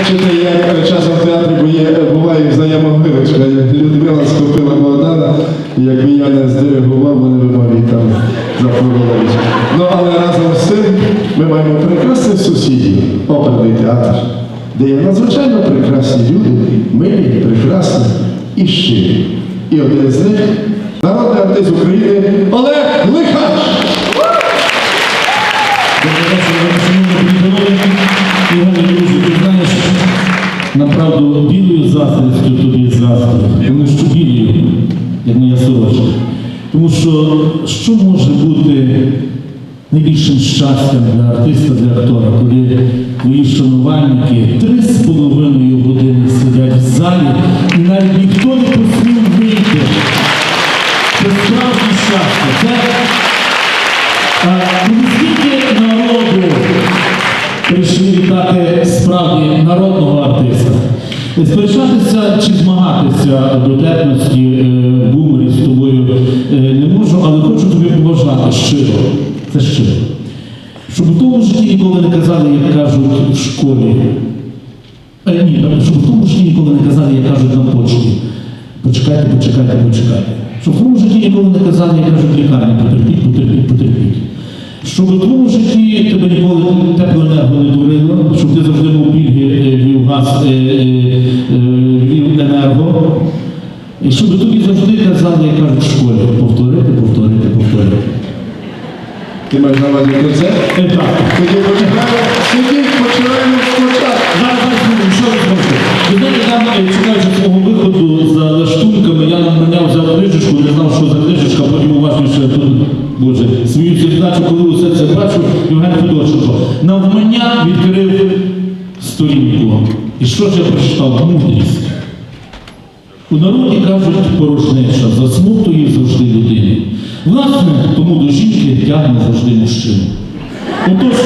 бачите, як часом в театрі бо є, буває взаємовиручка. Людмила схопила Богдана, і якби я не здиригував, вони б малі там запливали. Ну, але разом з тим ми маємо прекрасних сусідів, оперний театр, де є надзвичайно прекрасні люди, милі, прекрасні і щирі. І один з них народний артист України Олег Лихач. Білою заздрістю тобі заздрю, тому що білою, як моя сорочка. Тому що що може бути найбільшим щастям для артиста, для актора, коли твої шанувальники три з половиною години сидять в залі і навіть ніхто не посмів вийти. Це справді щастя. Це а, скільки народу прийшли вітати справді народного. Сперечатися чи змагатися до детності е, з тобою е, не можу, але хочу тобі побажати щиро. Це щиро. Щоб в тому житті ніколи не казали, як кажуть в школі. Е, ні, щоб в тому житті ніколи не казали, як кажуть на почті. Почекайте, почекайте, почекайте. Щоб в тому житті ніколи не казали, як кажуть в лікарні, потерпіть, потерпіть, потерпіть. Щоб в твоєму житті тебе ніколи теплоенерго не дурило, щоб ти завжди був пільги е, Львівгаз, е, е, е, І щоб тобі завжди казали, як кажуть в школі, повторити, повторити, повторити. Ти маєш на увазі концерт? Так. Тоді починаємо, тоді починаємо спочатку. Зараз, що ви зможете? Ви знаєте, там, чекаючи свого виходу за лаштунками, я наняв взяв книжечку, не знав, що за тут, боже, свою задачу, коли усе це бачу, Євген Федорченко. Навмання відкрив сторінку. І що ж я прочитав? Мудрість. У народі кажуть порожнеча, засмутує завжди людини. Власне, тому до жінки тягне завжди мужчину. Отож,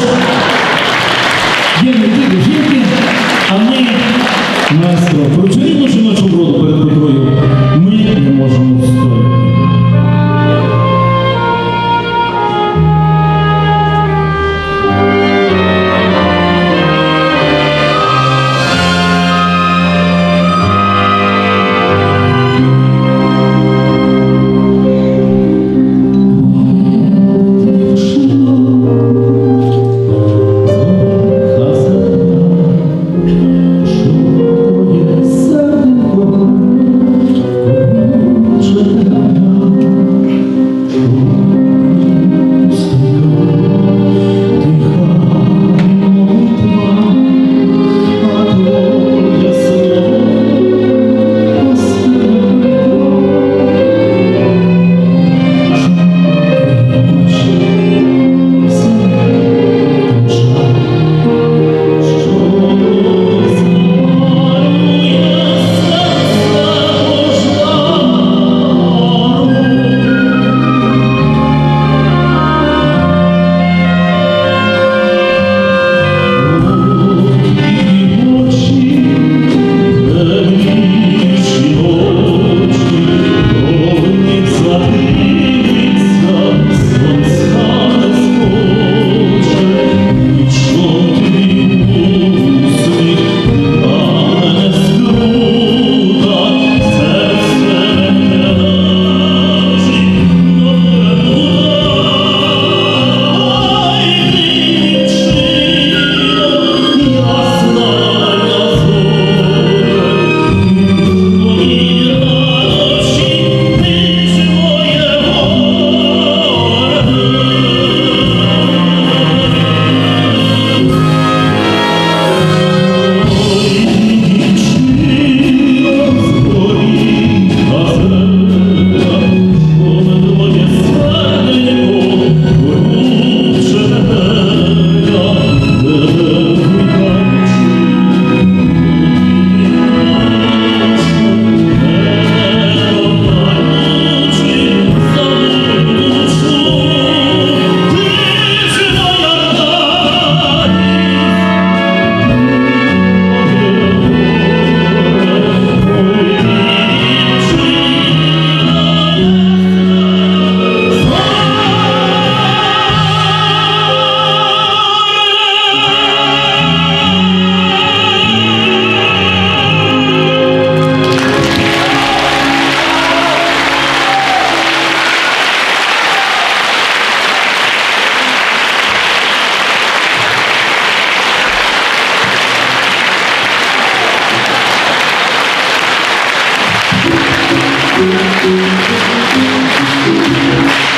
Aplausos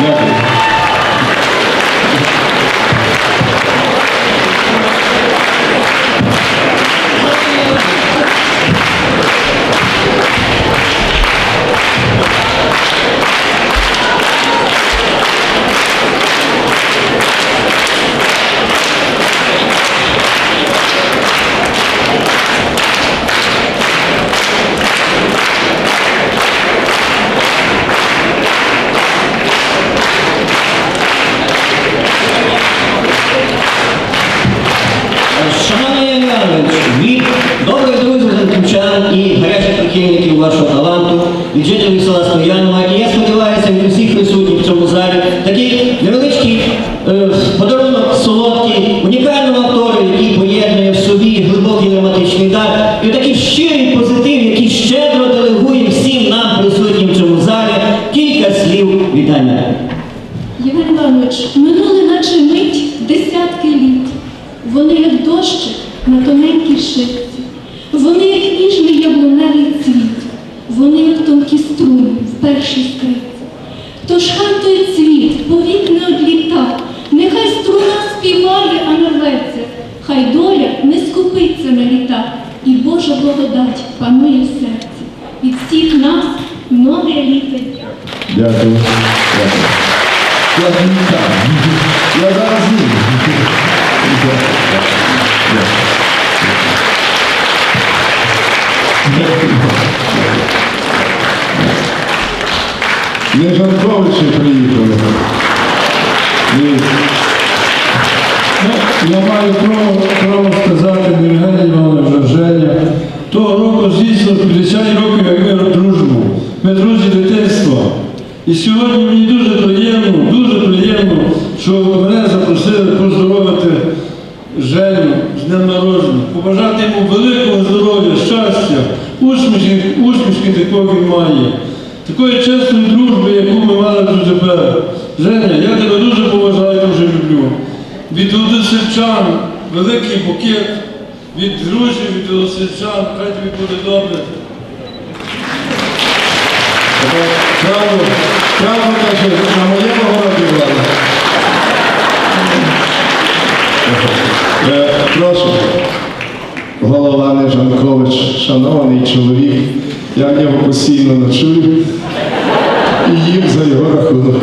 Дякую. Вони як тонкі струни в першій скриці. Тож хай той цвіт повік не одліта, нехай струна співає, а не рветься. Хай доля не скупиться на літа, і Божа благодать панує в серці. Від всіх нас нове літо. Дякую. Дякую. Я зараз ні. Не Жанковичі приїхали. Ні. Ну, я маю право, право сказати, не Євгеній Іванович, а Женя. Того року здійснило 50 років, як ми дружимо. Ми друзі дитинства. І сьогодні мені дуже приємно, дуже приємно, що мене запросили поздоровити Женю з днем народження, побажати йому великого здоров'я, щастя, усмішки, усмішки такої він має. Такої чесної дружби, яку ми мали до тебе. Женя, я тебе дуже поважаю, дуже люблю. Від односельчан великий букет, від друзів, від односельчан, хай тобі буде добре. Правду, правду каже, на моєму городі влада. Е, Прошу. Голова Нежанкович, шанований чоловік, я в нього постійно ночую і їм за його рахунок.